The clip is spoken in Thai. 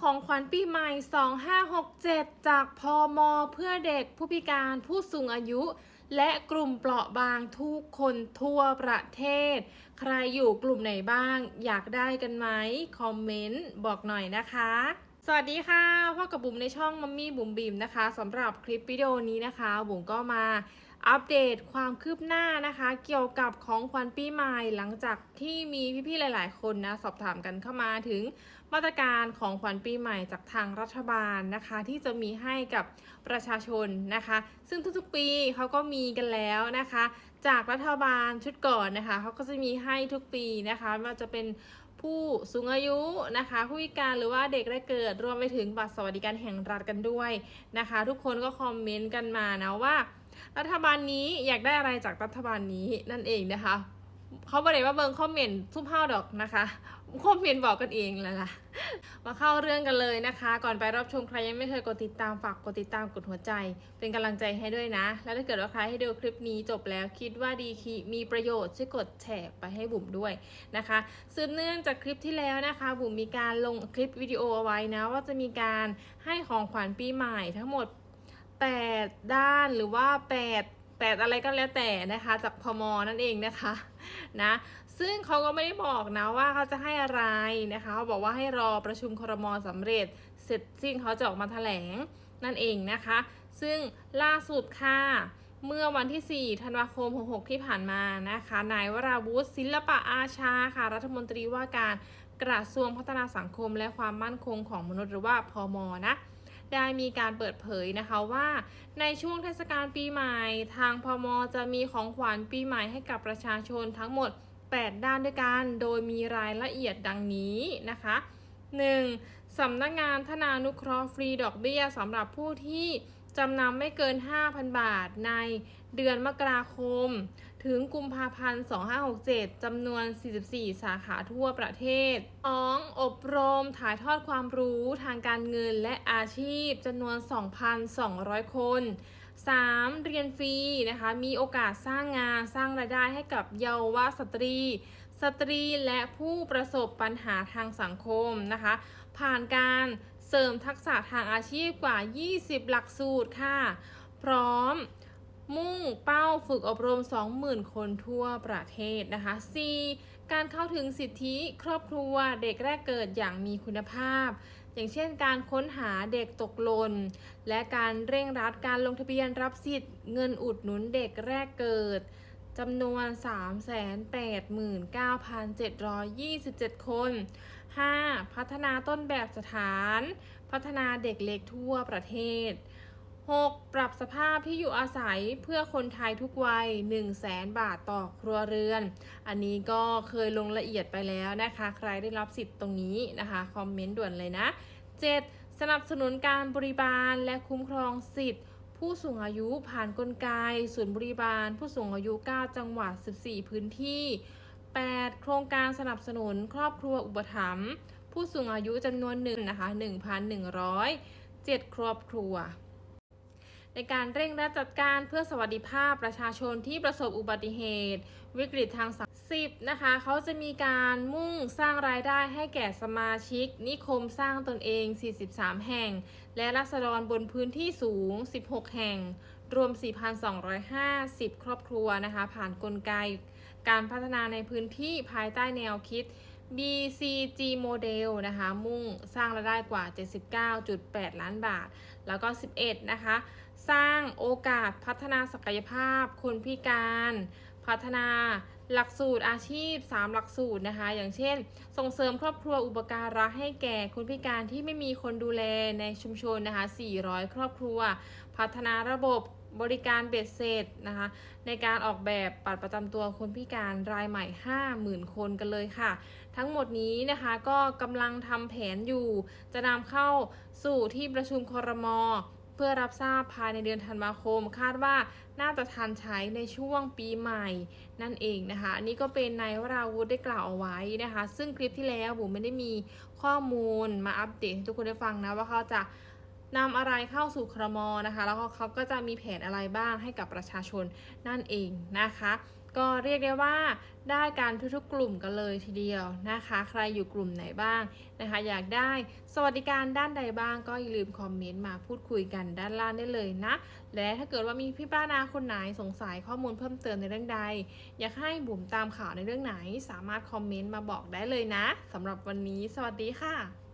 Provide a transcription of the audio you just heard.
ของขวัญปีใหม่ 2567 จากพอมเพื่อเด็กผู้พิการผู้สูงอายุ และกลุ่มเปราะบางทุกคนทั่วประเทศ ใครอยู่กลุ่มไหนบ้าง อยากได้กันไหมคอมเมนต์บอกหน่อยนะคะสวัสดีค่ะพ่อกับบุ๋มในช่องมัมมี่บุ๋มบิมนะคะสำหรับคลิปวิดีโอนี้นะคะบุ๋มก็มาอัปเดตความคืบหน้านะคะ เกี่ยวกับของขวัญปีใหม่หลังจากที่มีพี่ๆหลาย ๆ คนนะสอบถามกันเข้ามาถึง มาตรการของขวัญปีใหม่จากทางรัฐบาลนะคะ ที่จะมีให้กับประชาชนนะคะ ซึ่งทุกๆปีเขาก็มีกันแล้วนะคะ จากรัฐบาลชุดก่อนนะคะเขาก็จะมีให้ทุกปีนะคะไม่ว่าจะเป็นผู้สูงอายุนะคะผู้พิการหรือว่าเด็กแรกเกิดรวมไปถึงบัตรสวัสดิการแห่งรัฐกันด้วยนะคะ ทุกคนก็คอมเมนต์กันมานะว่า รัฐบาลนี้อยากได้อะไรจากรัฐบาลนี้นั่นเองนะคะ เขาบอกเลยว่าเบิงคอมเมนต์ซุ่มเฮาดอกนะคะคอมเมนต์บอกกันเองแหละล่ะมาเข้าเรื่องกันเลยนะคะ ก่อนไปรับชมใครยังไม่เคยกดติดตามฝากกดติดตามกดหัวใจ เป็นกำลังใจให้ด้วยนะ แล้วถ้าเกิดว่าใครให้ดูคลิปนี้จบแล้วคิดว่าดีคีมีประโยชน์ช่วยกดแชร์ไปให้บุ๋มด้วยนะคะสืบเนื่องจากคลิปที่แล้วนะคะ บุ๋มมีการลงคลิปวิดีโอเอาไว้นะว่าจะมีการให้ของขวัญปีใหม่ทั้งหมด 8 ด้านหรือว่า 8 8อะไรก็แล้วแต่นะคะ จากพมนั่นเองนะคะนะซึ่งเขาก็ไม่ได้บอกนะว่าเขาจะให้อะไรนะคะเขาบอกว่าให้รอประชุมครมสำเร็จ เสร็จสิ้นเขาจะออกมาแถลงนั่นเองนะคะ ซึ่งล่าสุดค่ะเมื่อวันที่ 4 ธันวาคม 66 ที่ผ่านมานะคะ นายวราวุฒิศิลปะอาชาค่ะ รัฐมนตรีว่าการกระทรวงพัฒนาสังคมและความมั่นคงของมนุษย์หรือว่าพอมนะ ได้มีการเปิดเผยนะคะว่าในช่วงเทศกาลปีใหม่ ทางพมจะมีของขวัญปีใหม่ให้กับประชาชนทั้งหมด 8 ด้านด้วยกัน โดยมีรายละเอียดดังนี้นะคะ 1. สำนักงานธนานุเคราะห์ฟรีดอกเบี้ยสำหรับผู้ที่ จำนำไม่เกิน 5,000 บาทในเดือนมกราคม ถึงกุมภาพันธ์ 2567 จำนวน 44 สาขาทั่วประเทศ 2. อบรมถ่ายทอดความรู้ทางการเงินและอาชีพจำนวน 2,200 คน 3. เรียนฟรีนะคะ มีโอกาสสร้างงานสร้างรายได้ให้กับเยาวสตรี สตรีและผู้ประสบปัญหาทางสังคมนะคะ ผ่านการ เสริมทักษะทางอาชีพกว่า 20 หลักสูตรค่ะ พร้อมมุ่งเป้าฝึกอบรม 20,000 คนทั่วประเทศนะคะ 4. การเข้าถึงสิทธิครอบครัวเด็กแรกเกิดอย่างมีคุณภาพ อย่างเช่นการค้นหาเด็กตกหล่นและการเร่งรัดการลงทะเบียนรับสิทธิ์เงินอุดหนุนเด็กแรกเกิด จำนวน 389,727 คน 5. พัฒนาต้นแบบสถาน พัฒนาเด็กเล็กทั่วประเทศ 6. ปรับสภาพที่อยู่อาศัยเพื่อคนไทยทุกวัย 1 0 0 0 0แบาทต่อครัวเรือน อันนี้ก็เคยลงละเอียดไปแล้วนะคะ ใครได้รับสิทธิ์ตรงนี้นะคะ คอมเมนต์ด่วนเลยนะ 7. สนับสนุนการบริบาลและคุ้มครองสิทธิ์ ผู้สูงอายุผ่านนกลไกศูนย์บริบาล ผู้สูงอายุ 9 จังหวัด 14 พื้นที่ 8. โครงการสนับสนุนครอบครัวอุปถัมภ์ผู้สูงอายุจำนวนหนึ่งนะคะ1,107 ครอบครัว ในการเร่งรัดจัดการเพื่อสวัสดิภาพประชาชนที่ประสบอุบัติเหตุ วิกฤตทางสัง คมสิบนะคะเขาจะมีการมุ่งสร้างรายได้ให้แก่สมาชิก นิคมสร้างตนเอง 43 แห่ง และรัษฎรบนพื้นที่สูง 16 แห่ง รวม 4,250 ครอบครัวนะคะ ผ่านนกลไก การพัฒนาในพื้นที่ภายใต้แนวคิด BCG Model นะคะ มุ่งสร้างรายได้กว่า 79.8 ล้านบาท แล้วก็ 11 นะคะ สร้างโอกาสพัฒนาศักยภาพคนพิการ พัฒนาหลักสูตรอาชีพ 3 หลักสูตรนะคะ อย่างเช่น ส่งเสริมครอบครัวอุปการะให้แก่คนพิการที่ไม่มีคนดูแลในชุมชนนะคะ 400 ครอบครัว พัฒนาระบบบริการเบ็ดเสร็จนะคะ ในการออกแบบบัตรประจำตัวคนพิการรายใหม่ 50,000 คนกันเลยค่ะ ทั้งหมดนี้นะคะก็กำลังทำแผนอยู่ จะนำเข้าสู่ที่ประชุมครม เพื่อรับทราบภายในเดือนธันวาคม คาดว่าน่าจะทันใช้ในช่วงปีใหม่ นั่นเองนะคะ อันนี้ก็เป็นนายวราวุธได้กล่าวเอาไว้นะคะ ซึ่งคลิปที่แล้วบุ๋มไม่ได้มีข้อมูลมาอัปเดตให้ทุกคนได้ฟังนะว่าเขาจะนำอะไรเข้าสู่ครมนะคะ แล้วก็เขาก็จะมีแผนอะไรบ้างให้กับประชาชนนั่นเองนะคะ ก็เรียกได้ว่าได้การทุกๆกลุ่มกันเลยทีเดียวนะคะ ใครอยู่กลุ่มไหนบ้างนะคะ อยากได้สวัสดิการด้านใดบ้าง ก็อย่าลืมคอมเมนต์มาพูดคุยกันด้านล่างได้เลยนะ และถ้าเกิดว่ามีพี่ป้านาคนไหนสงสัยข้อมูลเพิ่มเติมในเรื่องใด อยากให้บุ๋มตามข่าวในเรื่องไหน สามารถคอมเมนต์มาบอกได้เลยนะสำหรับวันนี้ สวัสดีค่ะ